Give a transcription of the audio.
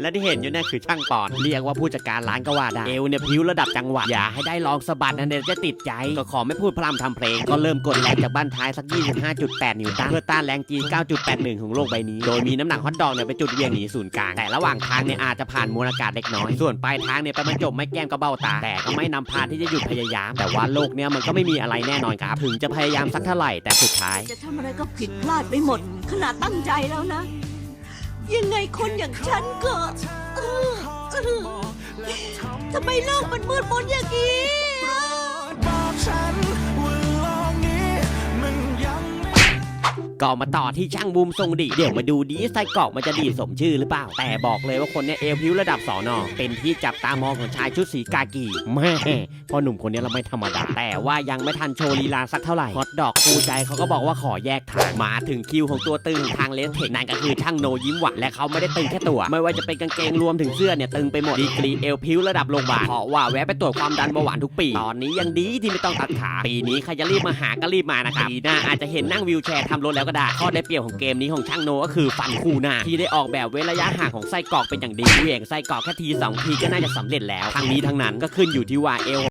และที่เห็นอยู่เนี่ยคือช่างปอนเรียกว่าผู้จัดการร้านก็ว่าได้เอวเนี่ยพิ้วระดับจังหวัดอย่าให้ได้ลองสะบัดนะเดี๋ยวจะติดใจ ก็ขอไม่พูดพร่ำทำเพลง ก็เริ่มกดแรงจากบ้านท้ายสัก 25.8 นิวตันเพื่อต้านแรงจีน9.81 ของโลกใบนี้ โดยมีน้ำหนักฮอตดอกเนี่ยเป็นจุดเวี่ยงหนีศูนย์กลาง แต่ระหว่างทางเนี่ยอาจจะผ่านมวลอากาศเล็กน้อย ส่วนปลายทางเนี่ยไปบรรจบไม่แก้มก็เบ้าตา แต่ก็ไม่นำพาที่จะหยุดพยายาม แต่ว่าโลกเนี่ยมันก็ไม่มีอะไรแน่นอนครับถึงจะพยายามสักเท่าไหร่แต่สุดท้าย จะทำอะไรก็ผิดพลาดไปหมด ขนาดตั้งใจแล้วนะ ยังไงคนอย่างฉันก็เออเออทำไมโลกมันมืดมนอย่างนี้ ก็มาต่อที่ช่างบูมทรงดีเดี๋ยวมาดูดีไส้กรอกมันจะดีสมชื่อหรือเปล่า แต่บอกเลยว่าคนเนี้ยเอวพิ้วระดับสอนอเป็นที่จับตามองของชายชุดสีกากีแม่พอหนุ่มคนนี้เราไม่ธรรมดา แต่ว่ายังไม่ทันโชว์ลีลาสักเท่าไหร่ฮอตดอกคูใจเขาก็บอกว่าขอแยกทางมาถึงคิวของตัวตึงทางเลสเทคนั่นก็คือช่างโนยิ้มหวานและเขาไม่ได้ตึงแค่ตัว ไม่ว่าจะเป็นกางเกงรวมถึงเสื้อเนี่ยตึงไปหมดดีกรีเอวพิ้วระดับโรงพยาบาลเพราะว่าแวะไปตรวจความดันเบาหวานทุกปี ตอนนี้ยังดีที่ไม่ต้องตัดขาปีนี้ใครจะรีบมาหาก็รีบมานะครับปีหน้าอาจจะเห็นนั่งวิวแชร์ทำรถแล้วก็ได้ข้อได้เปรียบของเกมนี้ของช่างโนก็คือฟันคู่หน้าที่ได้ออกแบบเว้นระยะห่างของไส้กรอกเป็นอย่างดีเหวี่ยงไส้กรอกแค่ทีสองทีก็น่าจะสำเร็จแล้วทั้งนี้ทั้งนั้นก็ขึ้นอยู่ที่ว่าเอล